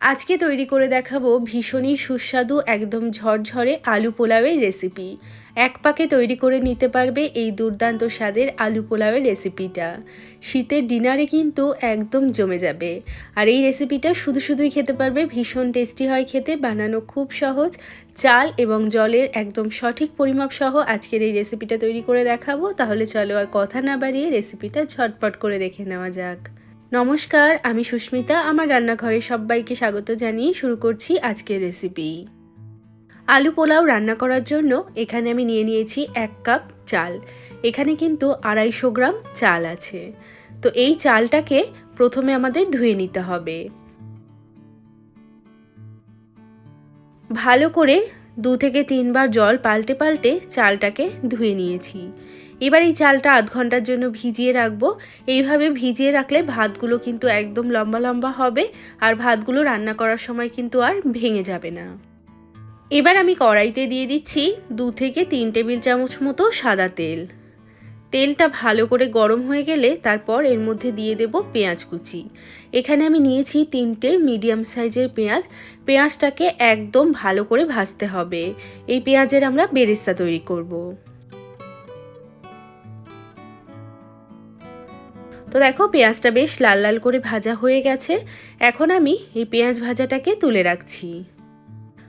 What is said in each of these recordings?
আজকে তৈরি করে দেখাবো ভীষণই সুস্বাদু, একদম ঝরঝরে আলু পোলাওয়ের রেসিপি এক পাকে তৈরি করে নিতে পারবে এই দুর্দান্ত স্বাদের আলু পোলাওয়ের রেসিপিটা শীতের ডিনারে কিন্তু একদম জমে যাবে। আর এই রেসিপিটা শুধু শুধুই খেতে পারবে, ভীষণ টেস্টি হয় খেতে, বানানো খুব সহজ। চাল এবং জলের একদম সঠিক পরিমাপ সহ আজকের এই রেসিপিটা তৈরি করে দেখাবো। তাহলে চলো আর কথা না বাড়িয়ে রেসিপিটা ঝটপট করে দেখে নেওয়া যাক। নমস্কার, আমি সুস্মিতা। আমার রান্নাঘরে সবাইকে স্বাগত জানিয়ে শুরু করছি আজকের রেসিপি আলু পোলাও রান্না করার জন্য এখানে আমি নিয়ে নিয়েছি এক কাপ চাল। এখানে কিন্তু আড়াইশো গ্রাম চাল আছে। তো এই চালটাকে প্রথমে আমাদের ধুয়ে নিতে হবে। ভালো করে দু থেকে তিনবার জল পাল্টে পাল্টে চালটাকে ধুয়ে নিয়েছি। এবার এই চালটা আধ ঘণ্টার জন্য ভিজিয়ে রাখব। এইভাবে ভিজিয়ে রাখলে ভাতগুলো কিন্তু একদম লম্বা লম্বা হবে আর ভাতগুলো রান্না করার সময় কিন্তু আর ভেঙে যাবে না। এবার আমি কড়াইতে দিয়ে দিচ্ছি দু থেকে তিন টেবিল চামচ মতো সাদা তেল। তেলটা ভালো করে গরম হয়ে গেলে তারপর এর মধ্যে দিয়ে দেব পেঁয়াজ কুচি। এখানে আমি নিয়েছি তিনটে মিডিয়াম সাইজের পেঁয়াজ। পেঁয়াজটাকে একদম ভালো করে ভাজতে হবে। এই পেঁয়াজের আমরা বেরেস্তা তৈরি করব। তো দেখো, পেঁয়াজটা বেশ লাল লাল করে ভাজা হয়ে গেছে। এখন আমি এই পেঁয়াজ ভাজাটাকে তুলে রাখছি।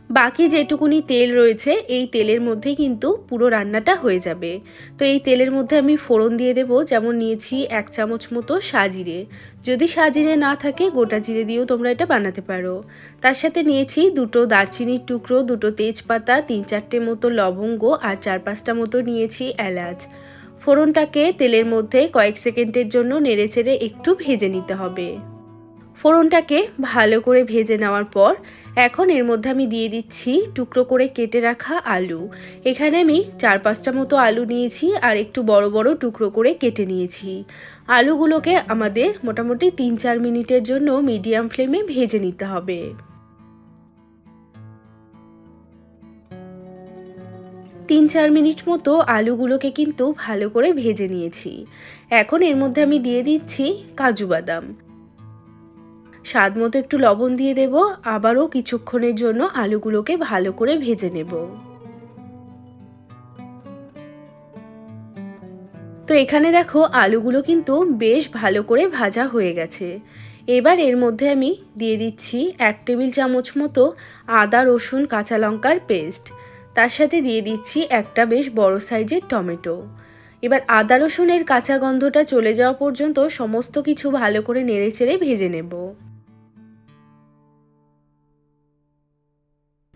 বাকি যেটুকুনি তেল রয়েছে, এই তেলের মধ্যে কিন্তু পুরো রান্নাটা হয়ে যাবে। তো এই তেলের মধ্যে আমি ফোড়ন দিয়ে দেবো, যেমন নিয়েছি এক চামচ মতো সাজিরে। যদি সাজিরে না থাকে, গোটা জিরে দিয়েও তোমরা এটা বানাতে পারো। তার সাথে নিয়েছি দুটো দারচিনির টুকরো, দুটো তেজপাতা, তিন চারটে মতো লবঙ্গ আর চার পাঁচটা মতো নিয়েছি এলাচ। ফোড়নটাকে তেলের মধ্যে কয়েক সেকেন্ডের জন্য নেড়েচেড়ে একটু ভেজে নিতে হবে। ফোড়নটাকে ভালো করে ভেজে নেওয়ার পর এখন এর মধ্যে আমি দিয়ে দিচ্ছি টুকরো করে কেটে রাখা আলু। এখানে আমি চার পাঁচটা মতো আলু নিয়েছি আর একটু বড় বড় টুকরো করে কেটে নিয়েছি। আলুগুলোকে আমাদের মোটামুটি তিন চার মিনিটের জন্য মিডিয়াম ফ্লেমে ভেজে নিতে হবে। তিন চার মিনিট মতো আলুগুলোকে কিন্তু ভালো করে ভেজে নিয়েছি। এখন এর মধ্যে আমি দিয়ে দিচ্ছি কাজু বাদাম। স্বাদ মতো একটু লবণ দিয়ে দেব, আবারও কিছুক্ষণের জন্য আলুগুলোকে ভালো করে ভেজে নেব। তো এখানে দেখো আলুগুলো কিন্তু বেশ ভালো করে ভাজা হয়ে গেছে। এবার এর মধ্যে আমি দিয়ে দিচ্ছি এক টেবিল চামচ মতো আদা, রসুন, কাঁচা লঙ্কার পেস্ট। তার সাথে দিয়ে দিচ্ছি একটা বেশ বড় সাইজের টমেটো। এবার আদা, রসুনের কাঁচা গন্ধটা চলে যাওয়া পর্যন্ত সমস্ত কিছু ভালো করে নেড়ে চেড়ে ভেজে নেব।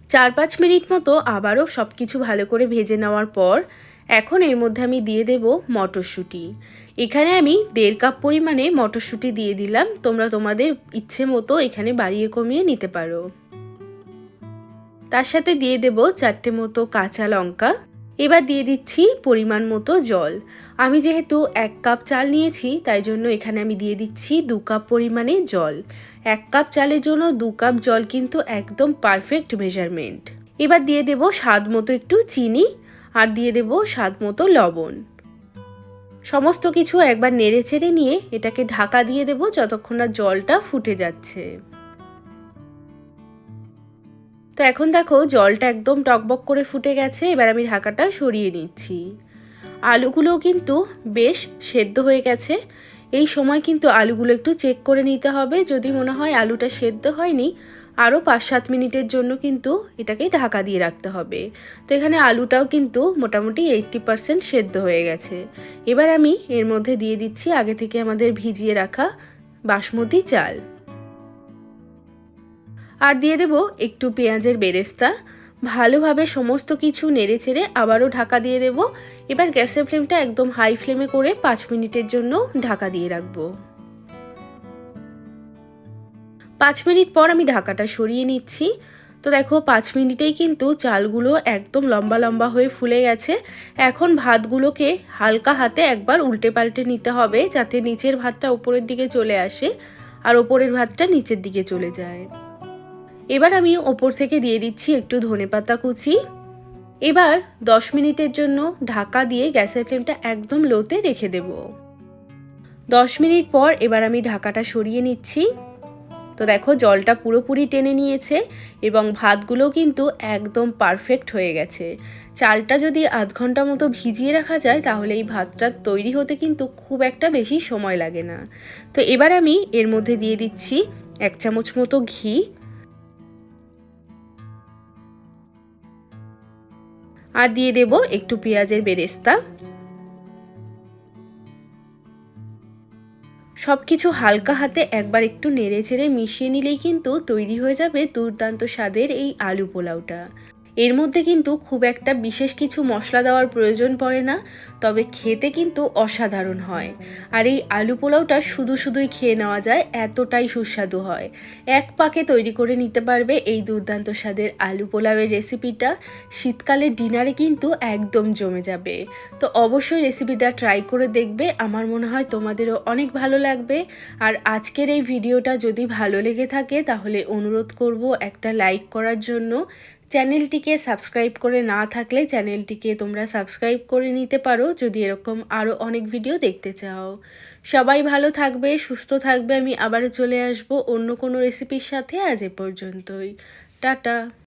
চার পাঁচ মিনিট মতো আবারও সব কিছু ভালো করে ভেজে নেওয়ার পর এখন এর মধ্যে আমি দিয়ে দেব মটরশুঁটি। এখানে আমি দেড় কাপ পরিমাণে মটরশুঁটি দিয়ে দিলাম, তোমরা তোমাদের ইচ্ছে মতো এখানে বাড়িয়ে কমিয়ে নিতে পারো। তার সাথে দিয়ে দেব চারটে মতো কাঁচা লঙ্কা। এবার দিয়ে দিচ্ছি পরিমাণ মতো জল। আমি যেহেতু এক কাপ চাল নিয়েছি, তাই জন্য এখানে আমি দিয়ে দিচ্ছি দু কাপ পরিমাণে জল। এক কাপ চালের জন্য দু কাপ জল কিন্তু একদম পারফেক্ট মেজারমেন্ট এবার দিয়ে দেব স্বাদ মতো একটু চিনি আর দিয়ে দেব স্বাদ মতো লবণ। সমস্ত কিছু একবার নেড়ে চেড়ে নিয়ে এটাকে ঢাকা দিয়ে দেব যতক্ষণ না জলটা ফুটে যাচ্ছে। তো এখন দেখো জলটা একদম টকবক করে ফুটে গেছে, এবার আমি ঢাকাটা সরিয়ে নিচ্ছি। আলুগুলোও কিন্তু বেশ সেদ্ধ হয়ে গেছে। এই সময় কিন্তু আলুগুলো একটু চেক করে নিতে হবে, যদি মনে হয় আলুটা সেদ্ধ হয়নি, আরও পাঁচ সাত মিনিটের জন্য কিন্তু এটাকে ঢাকা দিয়ে রাখতে হবে। তো এখানে আলুটাও কিন্তু মোটামুটি এইট্টি পারসেন্ট সেদ্ধ হয়ে গেছে। এবার আমি এর মধ্যে দিয়ে দিচ্ছি আগে থেকে আমাদের ভিজিয়ে রাখা বাসমতি চাল। আর দিয়ে দেব একটু পেঁয়াজের বেরেস্তা। ভালোভাবে সমস্ত কিছু নেড়ে চেড়ে আবারও ঢাকা দিয়ে দেব। এবার গ্যাসের ফ্লেমটা একদম হাই ফ্লেমে করে পাঁচ মিনিটের জন্য ঢাকা দিয়ে রাখব। পাঁচ মিনিট পর আমি ঢাকাটা সরিয়ে নিচ্ছি। তো দেখো, পাঁচ মিনিটেই কিন্তু চালগুলো একদম লম্বা লম্বা হয়ে ফুলে গেছে। এখন ভাতগুলোকে হালকা হাতে একবার উল্টে পাল্টে নিতে হবে, যাতে নিচের ভাতটা ওপরের দিকে চলে আসে আর ওপরের ভাতটা নিচের দিকে চলে যায়। এবার আমি ওপর থেকে দিয়ে দিচ্ছি একটু ধনে পাতা কুচি। এবার দশ মিনিটের জন্য ঢাকা দিয়ে গ্যাসের ফ্লেমটা একদম লোতে রেখে দেব। দশ মিনিট পর এবার আমি ঢাকাটা সরিয়ে নিচ্ছি। তো দেখো জলটা পুরোপুরি টেনে নিয়েছে এবং ভাতগুলো কিন্তু একদম পারফেক্ট হয়ে গেছে। চালটা যদি আধ ঘণ্টা মতো ভিজিয়ে রাখা যায় তাহলে এই ভাতটা তৈরি হতে কিন্তু খুব একটা বেশি সময় লাগে না। তো এবার আমি এর মধ্যে দিয়ে দিচ্ছি এক চামচ মতো ঘি। আর দিয়ে দেব একটু পেঁয়াজের বেরেস্তা। সব কিছু হালকা হাতে একবার একটু নেড়ে চেড়ে মিশিয়ে নিলেই কিন্তু তৈরি হয়ে যাবে দুর্দান্ত স্বাদের এই আলু পোলাওটা। এর মধ্যে কিন্তু খুব একটা বিশেষ কিছু মশলা দেওয়ার প্রয়োজন পড়ে না, তবে খেতে কিন্তু অসাধারণ হয়। আর এই আলু পোলাওটা শুধু শুধুই খেয়ে নেওয়া যায়, এতটাই সুস্বাদু হয়। এক পাকে তৈরি করে নিতে পারবে এই দুর্দান্ত স্বাদের আলু পোলাওয়ের রেসিপিটা। শীতকালে ডিনারে কিন্তু একদম জমে যাবে। তো অবশ্যই রেসিপিটা ট্রাই করে দেখবে, আমার মনে হয় তোমাদেরও অনেক ভালো লাগবে। আর আজকের এই ভিডিওটা যদি ভালো লেগে থাকে, তাহলে অনুরোধ করব একটা লাইক করার জন্য। চ্যানেলটিকে সাবস্ক্রাইব করে না থাকলে চ্যানেলটিকে তোমরা সাবস্ক্রাইব করে নিতে পারো যদি এরকম আরও অনেক ভিডিও দেখতে চাও। সবাই ভালো থাকবে, সুস্থ থাকবে। আমি আবারও চলে আসব অন্য কোনো রেসিপির সাথে। আজ এ পর্যন্তই। টাটা।